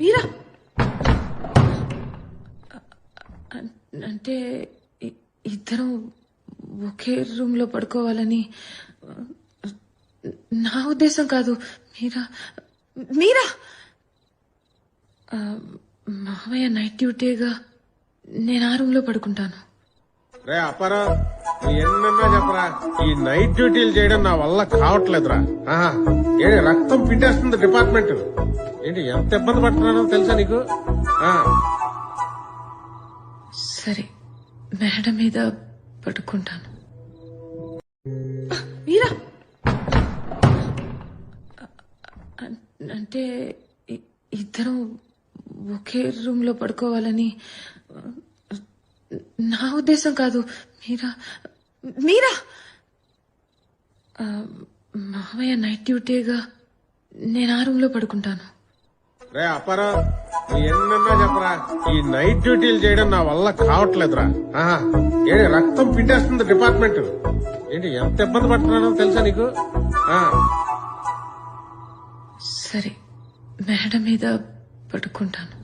మీరా? అంటే ఇద్దరం ఒకే రూమ్లో పడుకోవాలని నా ఉద్దేశం కాదు. మీరా? మీరా? మావయ్య నైట్ డ్యూటీగా నేను ఆ రూమ్లో పడుకుంటాను. రే అప్పారా నువ్వు ఎన్నన్నా చెప్పరా? ఈ నైట్ డ్యూటీలు చేయడం నా వల్ల కావట్లేదురా. ఆహా. ఏంటి రక్తం పిండేస్తుంది డిపార్ట్మెంట్ ఏంటి ఎంత ఇబ్బంది పడుతున్నానో తెలుసా నీకు? ఆ. సరే మేడ మీద పడుకుంటాను. మీరా? అంటే ఇద్దరం ఒకే రూమ్లో పడుకోవాలని నా ఉద్దేశం కాదు. మీరా మీరా? మావయ్య నైట్ డ్యూటీగా నేను ఆ రూమ్లో పడుకుంటాను. రే అప్పారా ఎన్నన్నా చెప్పరా? ఈ నైట్ డ్యూటీలు చేయడం నా వల్ల కావట్లేదురా. ఏంటి రక్తం పిండేస్తుంది డిపార్ట్మెంట్. ఏంటి ఎంత ఇబ్బంది పడుతున్నానో తెలుసా నీకు. సరే మేడ మీద పడుకుంటాను.